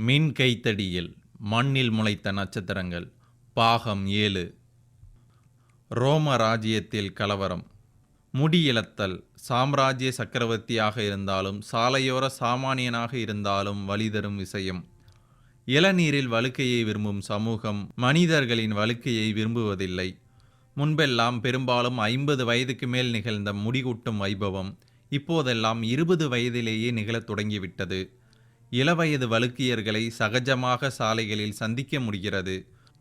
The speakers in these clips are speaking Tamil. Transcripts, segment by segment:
மின் கைத்தடியில் மண்ணில் முளைத்த நட்சத்திரங்கள். பாகம் ஏழு. ரோம ராஜ்யத்தில் கலவரம். முடியிழத்தல் சாம்ராஜ்ய சக்கரவர்த்தியாக இருந்தாலும் சாலையோர சாமானியனாக இருந்தாலும் வழிதரும் விஷயம். இளநீரில் வழுக்கையை விரும்பும் சமூகம் மனிதர்களின் வழுக்கையை விரும்புவதில்லை. முன்பெல்லாம் பெரும்பாலும் ஐம்பது வயதுக்கு மேல் நிகழ்ந்த முடிகூட்டும் வைபவம் இப்போதெல்லாம் இருபது வயதிலேயே நிகழத் தொடங்கிவிட்டது. இளவயது வழுக்கியர்களை சகஜமாக சாலைகளில் சந்திக்க முடிகிறது.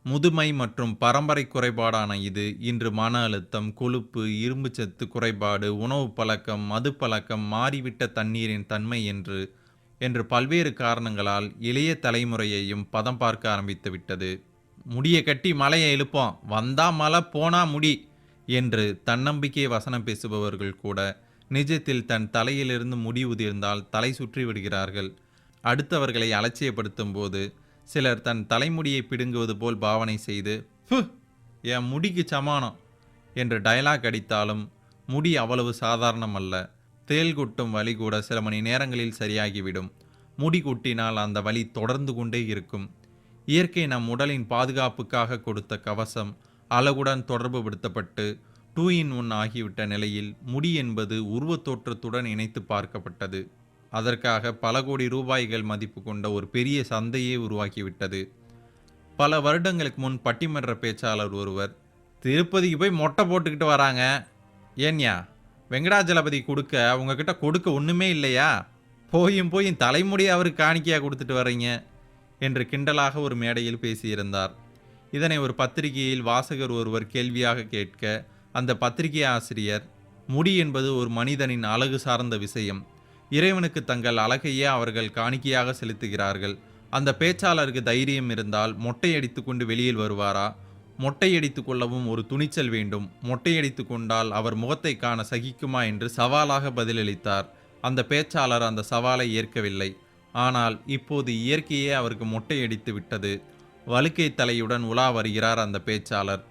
முதுமை மற்றும் பரம்பரை குறைபாடான இது இன்று மன அழுத்தம் கொழுப்பு இரும்புச்சத்து குறைபாடு உணவு பழக்கம் மது பழக்கம் மாறிவிட்ட தண்ணீரின் தன்மை என்று என்று பல்வேறு காரணங்களால் இளைய தலைமுறையையும் பதம் பார்க்க ஆரம்பித்து விட்டது. முடியை கட்டி மலையை எழுப்போம். வந்தா மலை போனா முடி என்று தன்னம்பிக்கை வசனம் பேசுபவர்கள் கூட நிஜத்தில் தன் தலையிலிருந்து முடி உதிர்ந்தால் தலை சுற்றி விடுகிறார்கள். அடுத்தவர்களை அலட்சியப்படுத்தும் போது சிலர் தன் தலைமுடியை பிடுங்குவது போல் பாவனை செய்து "ஃபு, என் முடிக்கு சமானம் என்று டயலாக் அடித்தாலும் முடி அவ்வளவு சாதாரணம் அல்ல. தேள் கொட்டும் வலி கூட சில மணி நேரங்களில் சரியாகிவிடும். முடி கொட்டினால் அந்த வலி தொடர்ந்து கொண்டே இருக்கும். இயற்கை நம் உடலின் பாதுகாப்புக்காக கொடுத்த கவசம் அழகுடன் தொடர்பு படுத்தப்பட்டு டூ இன் ஒன் ஆகிவிட்ட நிலையில் முடி என்பது உருவத் தோற்றத்துடன் இணைத்து பார்க்கப்பட்டது. அதற்காக பல கோடி ரூபாய்கள் மதிப்பு கொண்ட ஒரு பெரிய சந்தையே உருவாக்கிவிட்டது. பல வருடங்களுக்கு முன் பட்டிமன்ற பேச்சாளர் ஒருவர் திருப்பதிக்கு போய் மொட்டை போட்டுக்கிட்டு வராங்க. ஏன்யா? வெங்கடாஜலபதி கொடுக்க உங்ககிட்ட கொடுக்க ஒன்றுமே இல்லையா? போயும் போயும் தலைமுடி அவருக்கு காணிக்கையாக கொடுத்துட்டு வர்றீங்க என்று கிண்டலாக ஒரு மேடையில் பேசியிருந்தார். இதனை ஒரு பத்திரிகையில் வாசகர் ஒருவர் கேள்வியாக கேட்க அந்த பத்திரிகை ஆசிரியர் முடி என்பது ஒரு மனிதனின் அழகு சார்ந்த விஷயம். இறைவனுக்கு தங்கள் அழகையே அவர்கள் காணிக்கையாக செலுத்துகிறார்கள். அந்த பேச்சாளருக்கு தைரியம் இருந்தால் மொட்டையடித்து கொண்டு வெளியில் வருவாரா? மொட்டையடித்து கொள்ளவும் ஒரு துணிச்சல் வேண்டும். மொட்டையடித்து கொண்டால் அவர் முகத்தை காண சகிக்குமா என்று சவாலாக பதிலளித்தார். அந்த பேச்சாளர் அந்த சவாலை ஏற்கவில்லை. ஆனால் இப்போது இயற்கையே அவருக்கு மொட்டையடித்து விட்டது. வழுக்கை தலையுடன் உலா வருகிறார் அந்த பேச்சாளர்.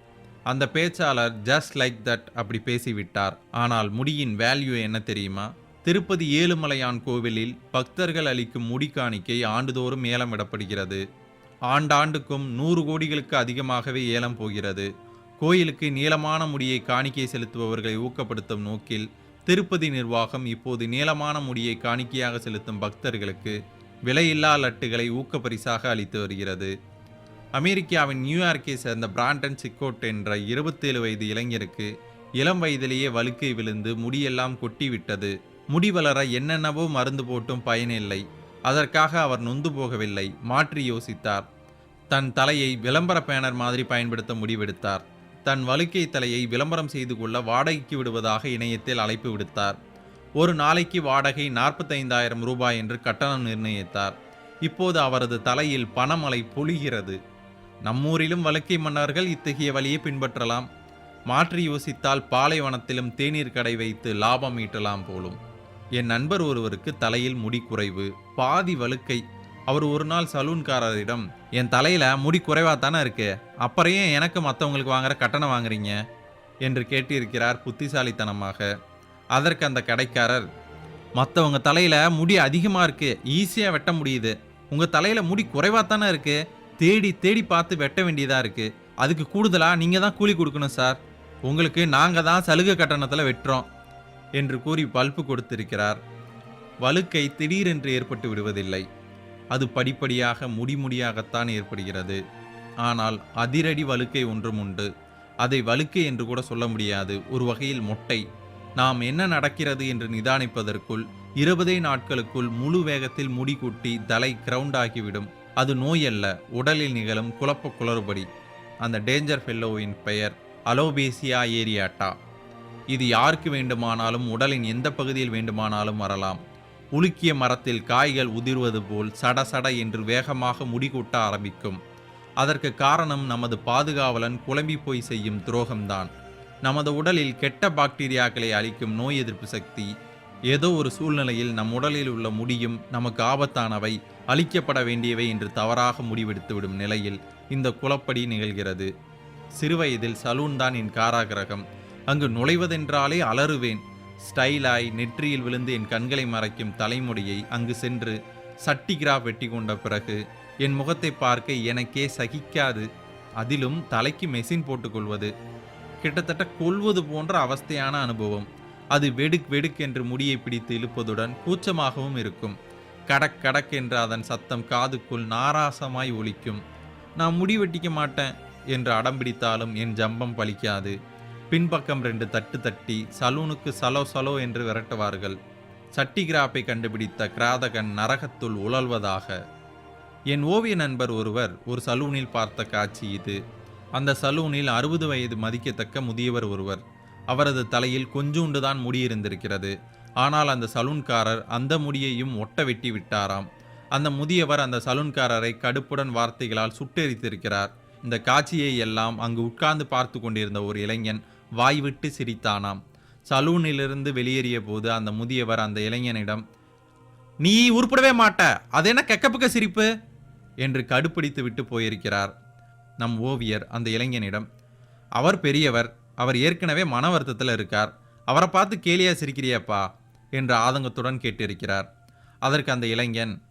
அந்த பேச்சாளர் ஜஸ்ட் லைக் தட் அப்படி பேசிவிட்டார். ஆனால் முடியின் வேல்யூ என்ன தெரியுமா? திருப்பதி ஏழுமலையான் கோவிலில் பக்தர்கள் அளிக்கும் முடி காணிக்கை ஆண்டுதோறும் ஏலமிடப்படுகிறது ஆண்டாண்டுக்கும் நூறு கோடிகளுக்கு அதிகமாகவே ஏலம் போகிறது. கோயிலுக்கு நீளமான முடியை காணிக்கை செலுத்துபவர்களை ஊக்கப்படுத்தும் நோக்கில் திருப்பதி நிர்வாகம் இப்போது நீளமான முடியை காணிக்கையாக செலுத்தும் பக்தர்களுக்கு விலையில்லா லட்டுகளை ஊக்கப்பரிசாக அளித்து வருகிறது. அமெரிக்காவின் நியூயார்க்கை சேர்ந்த பிராண்டன் சிக்கோட் என்ற இருபத்தேழு வயது இளைஞருக்கு இளம் வயதிலேயே வழுக்கை விழுந்து முடியெல்லாம் கொட்டிவிட்டது. முடி வளர என்னென்னவோ மருந்து போட்டும் பயனில்லை. அதற்காக அவர் நொந்து போகவில்லை. மாற்றி யோசித்தார். தன் தலையை விளம்பர பேனர் மாதிரி பயன்படுத்த முடிவெடுத்தார். தன் வழுக்கை தலையை விளம்பரம் செய்து கொள்ள வாடகைக்கு விடுவதாக இணையத்தில் அழைப்பு விடுத்தார். ஒரு நாளைக்கு வாடகை நாற்பத்தைந்தாயிரம் ரூபாய் என்று கட்டணம் நிர்ணயித்தார். இப்போது அவரது தலையில் பணமழை பொழிகிறது. நம்மூரிலும் வழுக்கை மன்னர்கள் இத்தகைய வழியை பின்பற்றலாம். மாற்றி யோசித்தால் பாலைவனத்திலும் தேநீர் கடை வைத்து லாபம் ஈட்டலாம் போலும். என் நண்பர் ஒருவருக்கு தலையில் முடி குறைவு பாதி வழுக்கை. அவர் ஒரு நாள் சலூன்காரரிடம் என் தலையில் முடி குறைவாக தானே இருக்கு? அப்புறம் ஏன் எனக்கு மற்றவங்களுக்கு வாங்குற கட்டணம் வாங்குறீங்க? என்று கேட்டிருக்கிறார் புத்திசாலித்தனமாக. அதற்கு அந்த கடைக்காரர் மற்றவங்க தலையில் முடி அதிகமாக இருக்குது ஈஸியாக வெட்ட முடியுது. உங்கள் தலையில் முடி குறைவா தானே இருக்குது தேடி தேடி பார்த்து வெட்ட வேண்டியதாக இருக்குது அதுக்கு கூடுதலாக நீங்கள் தான் கூலி கொடுக்கணும் சார். உங்களுக்கு நாங்கள் தான் சலுகை கட்டணத்தில் வெட்டுறோம். என்று கூறி பல்பு கொடுத்திருக்கிறார். வழுக்கை திடீரென்று ஏற்பட்டு விடுவதில்லை. அது படிப்படியாக முடிமுடியாகத்தான் ஏற்படுகிறது. ஆனால் அதிரடி வழுக்கை ஒன்றும் உண்டு. அதை வழுக்கை என்று கூட சொல்ல முடியாது. ஒரு வகையில் மொட்டை. நாம் என்ன நடக்கிறது என்று நிதானிப்பதற்குள் இருபதே நாட்களுக்குள் முழு வேகத்தில் முடி குட்டி தலை கிரவுண்ட் ஆகிவிடும். அது நோய் அல்ல. உடலில் நிகழும் குழப்ப குளறுபடி. அந்த டேஞ்சர் ஃபெல்லோவின் பெயர் அலோபேசியா ஏரியாட்டா இது யாருக்கு வேண்டுமானாலும் உடலின் எந்த பகுதியில் வேண்டுமானாலும் வரலாம். உலுக்கிய மரத்தில் காய்கள் உதிர்வது போல் சட சட என்று வேகமாக முடிகூட்ட ஆரம்பிக்கும். அதற்கு காரணம் நமது பாதுகாவலன் குழம்பி போய் செய்யும் துரோகம்தான். நமது உடலில் கெட்ட பாக்டீரியாக்களை அழிக்கும் நோய் எதிர்ப்பு சக்தி ஏதோ ஒரு சூழ்நிலையில் நம் உடலில் உள்ள முடியும் நமக்கு ஆபத்தானவை அழிக்கப்பட வேண்டியவை என்று தவறாக முடிவெடுத்துவிடும் நிலையில் இந்த குலப்படி நிகழ்கிறது. சிறுவயதில் சலூன் தான் என் காராகிரகம். அங்கு நுழைவதென்றாலே அலறுவேன். ஸ்டைலாய் நெற்றியில் விழுந்து என் கண்களை மறைக்கும் தலைமுடியை அங்கு சென்று சட்டி கிராப் வெட்டி கொண்ட பிறகு என் முகத்தை பார்க்க எனக்கே சகிக்காது. அதிலும் தலைக்கு மெஷின் போட்டுக்கொள்வது கிட்டத்தட்ட கொள்வது போன்ற அவஸ்தையான அனுபவம். அது வெடுக் வெடுக் என்று முடியை பிடித்து இழுப்பதுடன் கூச்சமாகவும் இருக்கும். கடக் கடக் என்று அதன் சத்தம் காதுக்குள் நாராசமாய் ஒலிக்கும். நான் முடி வெட்டிக்க மாட்டேன் என்று அடம்பிடித்தாலும் என் ஜம்பம் பலிக்காது. பின்பக்கம் ரெண்டு தட்டு தட்டி சலூனுக்கு சலோ சலோ என்று விரட்டுவார்கள். சட்டி கிராப்பை கண்டுபிடித்த கிராதகன் நரகத்துள் உழல்வதாக. என் ஓவிய நண்பர் ஒருவர் ஒரு சலூனில் பார்த்த காட்சி இது. அந்த சலூனில் அறுபது வயது மதிக்கத்தக்க முதியவர் ஒருவர். அவரது தலையில் கொஞ்சூண்டுதான் தான் முடியிருந்திருக்கிறது ஆனால் அந்த சலூன்காரர் அந்த முடியையும் ஒட்ட வெட்டி விட்டாராம். அந்த முதியவர் அந்த சலூன்காரரை கடுப்புடன் வார்த்தைகளால் சுட்டெரித்திருக்கிறார். இந்த காட்சியை எல்லாம் அங்கு உட்கார்ந்து பார்த்து கொண்டிருந்த ஒரு இளைஞன் வாய்விட்டு சிரித்தானாம். சலூனிலிருந்து வெளியேறிய போது அந்த முதியவர் அந்த இளைஞனிடம் நீ உருப்படவே மாட்ட. அது என்ன கெக்கப்புக்க சிரிப்பு? என்று கடுப்பிடித்து விட்டு போயிருக்கிறார். நம் ஓவியர் அந்த இளைஞனிடம் அவர் பெரியவர். அவர் ஏற்கனவே மன வருத்தத்தில் இருக்கார். அவரை பார்த்து கேலியா சிரிக்கிறியாப்பா? என்று ஆதங்கத்துடன் கேட்டிருக்கிறார். அதற்கு அந்த இளைஞன்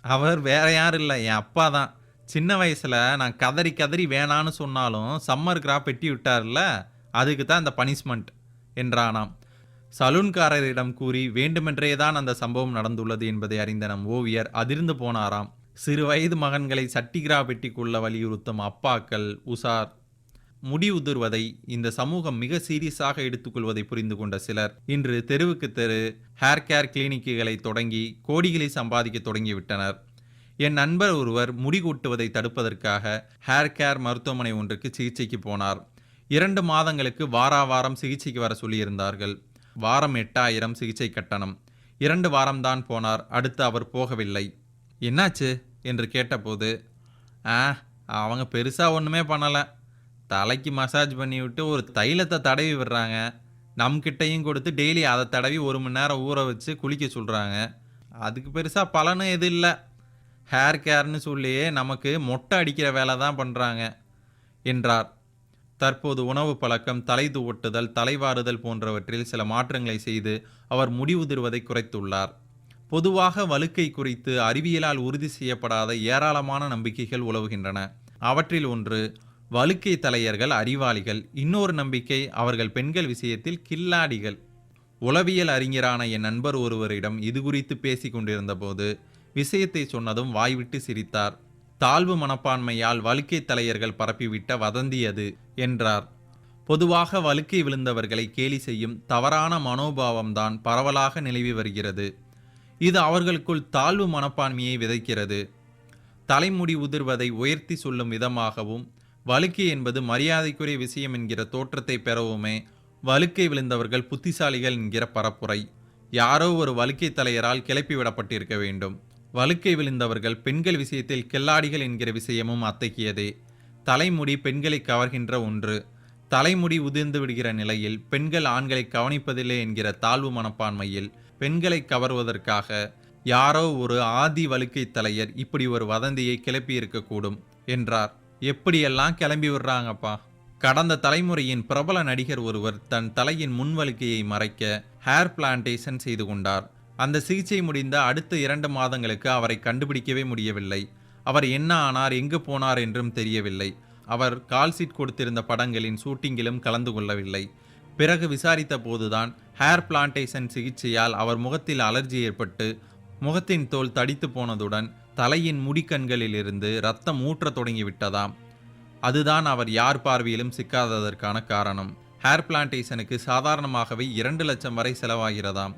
அவர் வேற யாரும் இல்லை. என் அப்பா தான். சின்ன வயசில் நான் கதறி கதறி வேணான்னு சொன்னாலும் சம்மர் கிராப் வெட்டி விட்டார்ல. அதுக்கு தான் இந்த பனிஷ்மெண்ட் என்றானாம். சலூன்காரரிடம் கூறி வேண்டுமென்றே தான் அந்த சம்பவம் நடந்துள்ளது என்பதை அறிந்த நம் ஓவியர் அதிர்ந்து போனாராம். சிறு வயது மகன்களை சட்டிகிரா பெட்டிக்குள்ள வலியுறுத்தும் அப்பாக்கள் உசார் முடி உதிர்வதை இந்த சமூகம் மிக சீரியஸாக எடுத்துக்கொள்வதை புரிந்து கொண்ட சிலர் இன்று தெருவுக்கு தெரு ஹேர் கேர் கிளினிக்குகளை தொடங்கி கோடிகளை சம்பாதிக்க தொடங்கிவிட்டனர். என் நண்பர் ஒருவர் முடி கொட்டுவதை தடுப்பதற்காக ஹேர் கேர் மருத்துவமனை ஒன்றுக்கு சிகிச்சைக்கு போனார். இரண்டு மாதங்களுக்கு வாரா வாரம் சிகிச்சைக்கு வர சொல்லியிருந்தார்கள். வாரம் எட்டாயிரம் சிகிச்சை கட்டணம். இரண்டு வாரம்தான் போனார். அடுத்து அவர் போகவில்லை. என்னாச்சு? என்று கேட்டபோது ஆ அவங்க பெருசாக ஒன்றுமே பண்ணலை. தலைக்கு மசாஜ் பண்ணிவிட்டு ஒரு தைலத்தை தடவி விடுறாங்க. நம்கிட்டையும் கொடுத்து டெய்லி அதை தடவி ஒரு மணி நேரம் ஊற வச்சு குளிக்க சொல்கிறாங்க அதுக்கு பெருசாக பலனும் எதுவும் இல்லை. ஹேர் கேர்னு சொல்லியே நமக்கு மொட்டை அடிக்கிற வேலை தான் பண்ணுறாங்க என்றார். தற்போது உணவு பழக்கம் தலை ஒட்டுதல் தலைவாறுதல் போன்றவற்றில் சில மாற்றங்களை செய்து அவர் முடிவுதிர்வதை குறைத்துள்ளார். பொதுவாக வழுக்கை குறித்து அறிவியலால் உறுதி செய்யப்படாத ஏராளமான நம்பிக்கைகள் உலவுகின்றன. அவற்றில் ஒன்று வழுக்கை தலையர்கள் அறிவாளிகள். இன்னொரு நம்பிக்கை அவர்கள் பெண்கள் விஷயத்தில் கில்லாடிகள். உளவியல் அறிஞரான என் நண்பர் ஒருவரிடம் இது குறித்து பேசிக் கொண்டிருந்தபோது விஷயத்தை சொன்னதும் வாய்விட்டு சிரித்தார். தாழ்வு மனப்பான்மையால் வழுக்கை தலையர்கள் பரப்பிவிட்ட வதந்தி அது என்றார். பொதுவாக வழுக்கை விழுந்தவர்களை கேலி செய்யும் தவறான மனோபாவம்தான் பரவலாக நிலவி வருகிறது. இது அவர்களுக்குள் தாழ்வு மனப்பான்மையை விதைக்கிறது. தலைமுடி உதிர்வதை உயர்த்தி சொல்லும் விதமாகவும் வழுக்கை என்பது மரியாதைக்குரிய விஷயம் என்கிற தோற்றத்தை பெறவுமே வழுக்கை விழுந்தவர்கள் புத்திசாலிகள் என்கிற பரப்புரை. யாரோ ஒரு வழுக்கை தலையரால் கிளப்பி விடப்பட்டிருக்க வேண்டும். வழுக்கை விழுந்தவர்கள் பெண்கள் விஷயத்தில் கெல்லாடிகள் என்கிற விஷயமும் அத்தகையதே. தலைமுடி பெண்களை கவர்கின்ற ஒன்று. தலைமுடி உதிர்ந்து விடுகிற நிலையில் பெண்கள் ஆண்களை கவனிப்பதில்லை என்கிற தாழ்வு மனப்பான்மையில் பெண்களை கவர்வதற்காக யாரோ ஒரு ஆதி வழுக்கை தலையர் இப்படி ஒரு வதந்தியை கிளப்பி இருக்கக்கூடும் என்றார். எப்படியெல்லாம் கிளம்பி விடுறாங்கப்பா? கடந்த தலைமுறையின் பிரபல நடிகர் ஒருவர் தன் தலையின் முன்வழுக்கையை மறைக்க ஹேர் பிளான்டேஷன் செய்து கொண்டார். அந்த சிகிச்சை முடிந்த அடுத்த இரண்டு மாதங்களுக்கு அவரை கண்டுபிடிக்கவே முடியவில்லை. அவர் என்ன ஆனார் எங்கு போனார் என்றும் தெரியவில்லை. அவர் கால்சீட் கொடுத்திருந்த படங்களின் ஷூட்டிங்கிலும் கலந்து கொள்ளவில்லை. பிறகு விசாரித்த போதுதான் ஹேர் பிளான்டேஷன் சிகிச்சையால் அவர் முகத்தில் அலர்ஜி ஏற்பட்டு முகத்தின் தோல் தடித்து போனதுடன் தலையின் முடிக்கண்களிலிருந்து ரத்தம் ஊற்றத் தொடங்கிவிட்டதாம். அதுதான் அவர் யார் பார்வையிலும் சிக்காததற்கான காரணம். ஹேர் பிளான்டேஷனுக்கு சாதாரணமாகவே இரண்டு லட்சம் வரை செலவாகிறதாம்.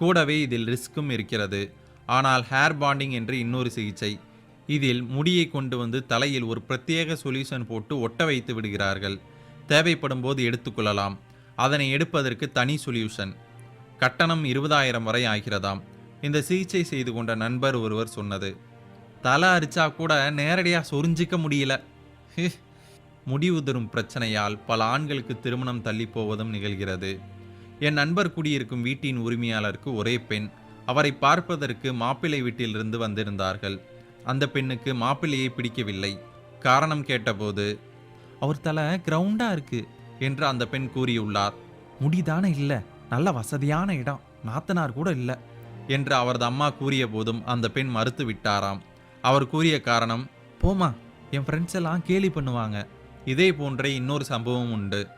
கூடவே இதில் ரிஸ்க்கும் இருக்கிறது. ஆனால் ஹேர் பாண்டிங் என்று இன்னொரு சிகிச்சை. இதில் முடியை கொண்டு வந்து தலையில் ஒரு பிரத்யேக சொல்யூஷன் போட்டு ஒட்ட வைத்து விடுகிறார்கள். தேவைப்படும் போது எடுத்துக்கொள்ளலாம் அதனை எடுப்பதற்கு தனி சொல்யூஷன். கட்டணம் இருபதாயிரம் வரை ஆகிறதாம். இந்த சிகிச்சை செய்து கொண்ட நண்பர் ஒருவர் சொன்னது. தலை அரிச்சா கூட நேரடியாக சொரிஞ்சிக்க முடியல. முடிவுதரும் முடி உதிரும் பிரச்சனையால் பல ஆண்களுக்கு திருமணம் தள்ளி போவதும் நிகழ்கிறது. என் நண்பர் குடியிருக்கும் வீட்டின் உரிமையாளருக்கு ஒரே பெண். அவரை பார்ப்பதற்கு மாப்பிள்ளை வீட்டிலிருந்து வந்திருந்தார்கள். அந்த பெண்ணுக்கு மாப்பிள்ளையை பிடிக்கவில்லை. காரணம் கேட்டபோது அவர் தலை கிரவுண்டா இருக்கு என்று அந்த பெண் கூறியுள்ளார். முடிதானே இல்லை. நல்ல வசதியான இடம். நாத்தனார் கூட இல்லை என்று அவரது அம்மா கூறிய போதும் அந்த பெண் மறுத்து விட்டாராம். அவர் கூறிய காரணம் போமா என் ஃப்ரெண்ட்ஸ் எல்லாம் கேலி பண்ணுவாங்க. இதே போன்ற இன்னொரு சம்பவம் உண்டு.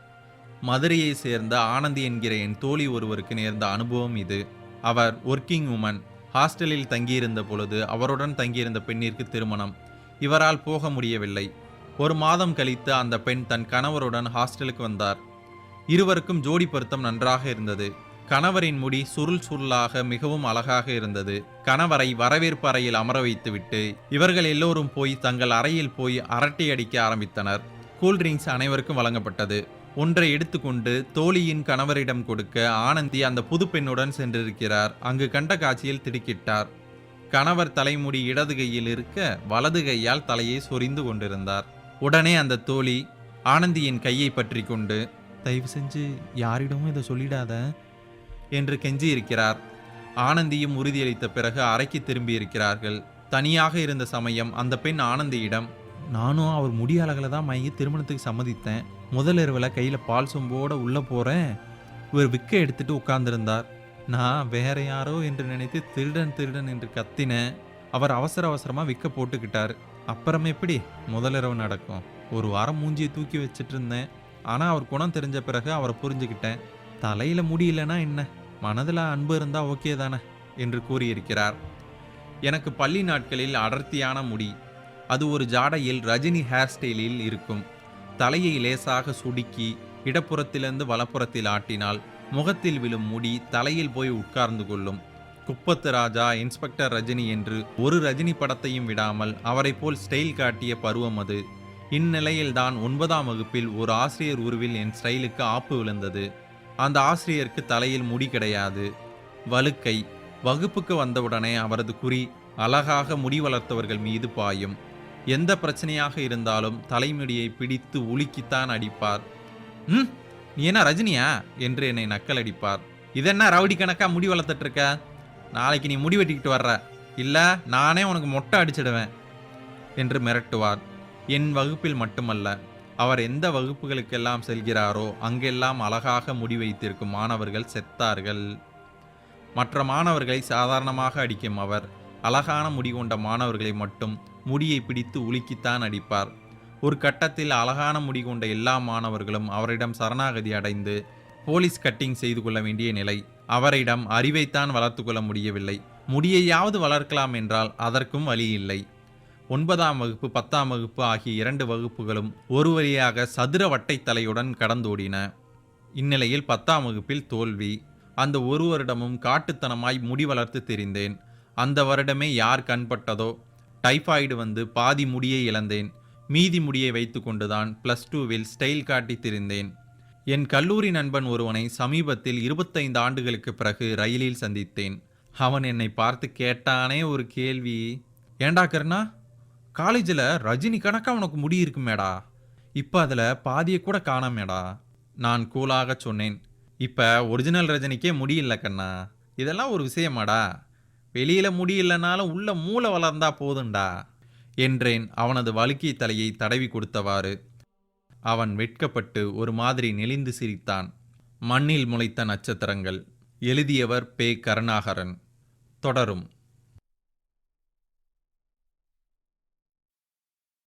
மதுரையை சேர்ந்த ஆனந்தி என்கிற என் தோழி ஒருவருக்கு நேர்ந்த அனுபவம் இது. அவர் ஒர்க்கிங் உமன் ஹாஸ்டலில் தங்கியிருந்த பொழுது அவருடன் தங்கியிருந்த பெண்ணிற்கு திருமணம். இவரால் போக முடியவில்லை. ஒரு மாதம் கழித்து அந்த பெண் தன் கணவருடன் ஹாஸ்டலுக்கு வந்தார். இருவருக்கும் ஜோடி பொருத்தம் நன்றாக இருந்தது. கணவரின் முடி சுருள் சுருளாக மிகவும் அழகாக இருந்தது. கணவரை வரவேற்பு அறையில் அமர வைத்துவிட்டு இவர்கள் எல்லோரும் போய் தங்கள் அறையில் போய் அரட்டை அடிக்க ஆரம்பித்தனர். கூல்ட்ரிங்க்ஸ் அனைவருக்கும் வழங்கப்பட்டது. ஒன்றை எடுத்துக்கொண்டு தோழியின் கணவரிடம் கொடுக்க ஆனந்தி அந்த புது பெண்ணுடன் சென்றிருக்கிறார். அங்கு கண்ட காட்சியில் திடுக்கிட்டார். கணவர் தலைமுடி இடது கையில் இருக்க வலது கையால் தலையை சொரிந்து கொண்டிருந்தார். உடனே அந்த தோழி ஆனந்தியின் கையை பற்றி கொண்டு தயவு செஞ்சு யாரிடமும் இதை சொல்லிடாத என்று கெஞ்சியிருக்கிறார். ஆனந்தியும் உறுதியளித்த பிறகு அறைக்கு திரும்பியிருக்கிறார்கள். தனியாக இருந்த சமயம் அந்த பெண் ஆனந்தியிடம் நானும் அவர் முடிய அழகில் தான் மயங்கி திருமணத்துக்கு சம்மதித்தேன். முதல் இரவில் கையில் பால் சொம்போடு உள்ளே போகிறேன் இவர் விக்கை எடுத்துட்டு உட்கார்ந்திருந்தார். நான் வேற யாரோ என்று நினைத்து திருடன் திருடன் என்று கத்தினேன். அவர் அவசர அவசரமாக விக்க போட்டுக்கிட்டார். அப்புறம் எப்படி? முதலிரவு நடக்கும். ஒரு வாரம் மூஞ்சியை தூக்கி வச்சுட்டு இருந்தேன். ஆனால் அவர் குணம் தெரிஞ்ச பிறகு அவரை புரிஞ்சுக்கிட்டேன். தலையில் முடியலனா என்ன? மனதில் அன்பு இருந்தால் ஓகே தானே? என்று கூறியிருக்கிறார். எனக்கு பள்ளி நாட்களில் அடர்த்தியான முடி. அது ஒரு ஜாடையில் ரஜினி ஹேர் ஸ்டைலில் இருக்கும். தலையை லேசாக சுடுக்கி இடப்புறத்திலிருந்து வலப்புறத்தில் ஆட்டினால் முகத்தில் விழும் முடி தலையில் போய் உட்கார்ந்து கொள்ளும். குப்பத்து ராஜா இன்ஸ்பெக்டர் ரஜினி என்று ஒரு ரஜினி படத்தையும் விடாமல் அவரைப் போல் ஸ்டைல் காட்டிய பருவம் அது. இந்நிலையில்தான் ஒன்பதாம் வகுப்பில் ஒரு ஆசிரியர் உருவில் என் ஸ்டைலுக்கு ஆப்பு விழுந்தது. அந்த ஆசிரியருக்கு தலையில் முடி கிடையாது. வழுக்கை. வகுப்புக்கு வந்தவுடனே அவரது குறி அழகாக முடி வளர்த்தவர்கள் மீது பாயும். எந்த பிரச்சனையாக இருந்தாலும் தலைமுடியை பிடித்து உலுக்கித்தான் அடிப்பார். ம் நீ என்ன ரஜினியா? என்று என்னை நக்கல் அடிப்பார் இதென்ன ரவுடி கணக்கா முடி வளர்த்துட்டு இருக்க நாளைக்கு நீ முடி வெட்டிக்கிட்டு வர்ற. இல்லை நானே உனக்கு மொட்டை அடிச்சிடுவேன் என்று மிரட்டுவார். என் வகுப்பில் மட்டுமல்ல அவர் எந்த வகுப்புகளுக்கெல்லாம் செல்கிறாரோ அங்கெல்லாம் அழகாக முடி வைத்திருக்கும் மாணவர்கள் செத்தார்கள். மற்ற மாணவர்களை சாதாரணமாக அடிக்கும் அவர் அழகான முடி கொண்ட மாணவர்களை மட்டும் முடியை பிடித்து உலுக்கித்தான் அடிப்பார். ஒரு கட்டத்தில் அழகான முடி கொண்ட எல்லா மாணவர்களும் அவரிடம் சரணாகதி அடைந்து போலீஸ் கட்டிங் செய்து கொள்ள வேண்டிய நிலை. அவரிடம் அறிவைத்தான் வளர்த்து கொள்ள முடியவில்லை. முடியையாவது வளர்க்கலாம் என்றால் அதற்கும் வழி இல்லை. ஒன்பதாம் வகுப்பு பத்தாம் வகுப்பு ஆகிய இரண்டு வகுப்புகளும் ஒரு வழியாக சதுர வட்டை தலையுடன் கடந்தோடின. இந்நிலையில் பத்தாம் வகுப்பில் தோல்வி. அந்த ஒரு வருடமும் காட்டுத்தனமாய் முடி வளர்த்து தெரிந்தேன். அந்த வருடமே யார் கண்பட்டதோ? டைஃபாய்டு வந்து பாதி முடியை இழந்தேன். மீதி முடியை வைத்துக்கொண்டுதான் ப்ளஸ் டூவில் ஸ்டைல் காட்டி திரிந்தேன். என் கல்லூரி நண்பன் ஒருவனை சமீபத்தில் இருபத்தைந்து ஆண்டுகளுக்கு பிறகு ரயிலில் சந்தித்தேன். அவன் என்னை பார்த்து கேட்டானே ஒரு கேள்வி. ஏண்டா கருணா? காலேஜில் ரஜினி கணக்காக உனக்கு முடி இருக்குமேடா? இப்போ அதில் பாதியை கூட காணாமேடா? நான் கூலாக சொன்னேன். இப்போ ஒரிஜினல் ரஜினிக்கே முடியல கண்ணா. இதெல்லாம் ஒரு விஷயமாடா? வெளியில முடியலனாலும் உள்ள மூளை வளர்ந்தா போதுண்டா என்றேன் அவனது வழுக்கிய தலையை தடவி கொடுத்தவாறு. அவன் வெட்கப்பட்டு ஒரு மாதிரி நெளிந்து சிரித்தான். மண்ணில் முளைத்த நட்சத்திரங்கள். எழுதியவர் பே கருணாகரன். தொடரும்.